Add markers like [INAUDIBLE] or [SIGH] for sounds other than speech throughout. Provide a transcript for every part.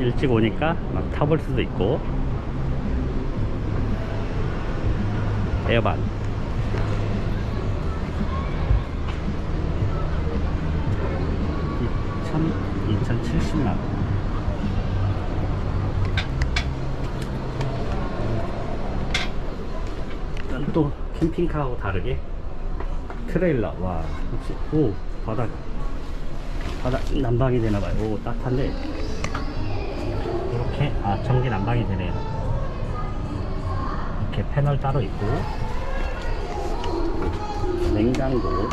일찍 오니까 막 타볼 수도 있고. 에어반. 2070만. 원 또 캠핑카하고 다르게 트레일러 와 혹시 오 바닥 바닥 난방이 되나봐요. 오 따뜻한데 전기 난방이 되네요. 이렇게 패널 따로 있고. 냉장고.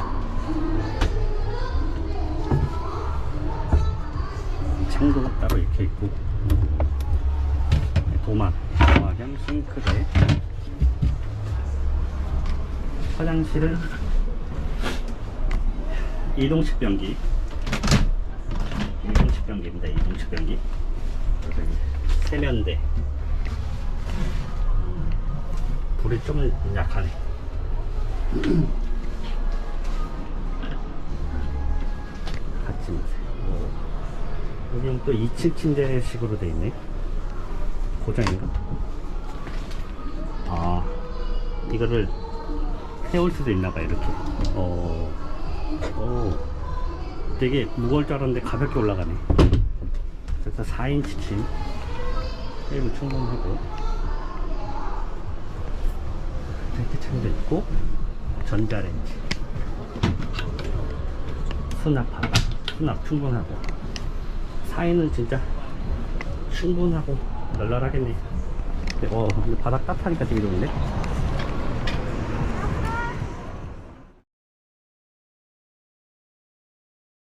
창도 따로 이렇게 있고. 도마. 도마 겸 싱크대. 화장실은 이동식 변기. 이동식 변기입니다. 이동식 변기 세면대. 음, 불이 좀 약하네. [CLEARS THROAT] 같이 오. 여기는 또 2층 침대식으로 돼 있네. 고장인가? 아 이거를 세울 수도 있나봐 이렇게. 어, 오, 되게 무거울 줄 알았는데 가볍게 올라가네. 그래서 4인치 침 테이블 충분하고. 이렇게 창도 있고 전자레인지. 수납하다 수납 충분하고. 4인은 진짜 충분하고 널널하겠네. 어, 바닥 따뜻하니까 되게 좋은데